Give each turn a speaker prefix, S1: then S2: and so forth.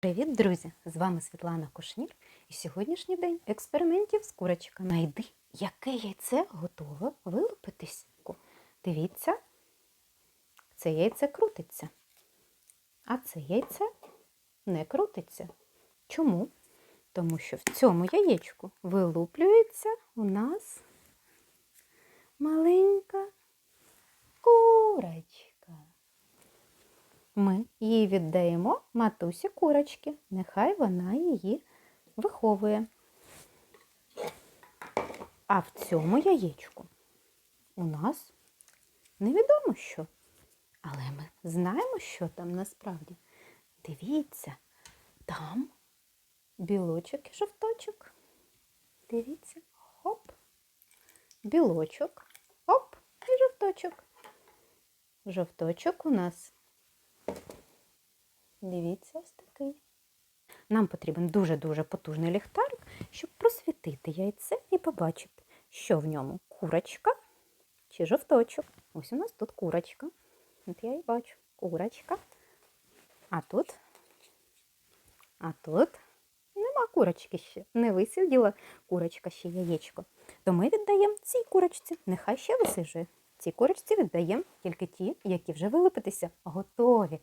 S1: Привіт, друзі! З вами Світлана Кушнір і сьогоднішній день експериментів з курочками. Найди, яке яйце готове вилупитись. Дивіться, це яйце крутиться, а це яйце не крутиться. Чому? Тому що в цьому яєчку вилуплюється у нас маленька курочка. Ми її віддаємо матусі курочки. Нехай вона її виховує. А в цьому яєчку у нас невідомо що. Але ми знаємо, що там насправді. Дивіться, там білочок і жовточок. Дивіться, хоп, білочок, оп, і жовточок. Жовточок у нас Дивіться, ось такий. Нам потрібен дуже-дуже потужний ліхтарик, щоб просвітити яйце і побачити, що в ньому курочка чи жовточок. Ось у нас тут курочка. От я і бачу курочка. А тут, а тут нема курочки ще. Не висиділа курочка ще яєчко. То ми віддаємо цій курочці. Нехай ще висижує. Цій курочці віддаємо тільки ті, які вже вилупитися готові.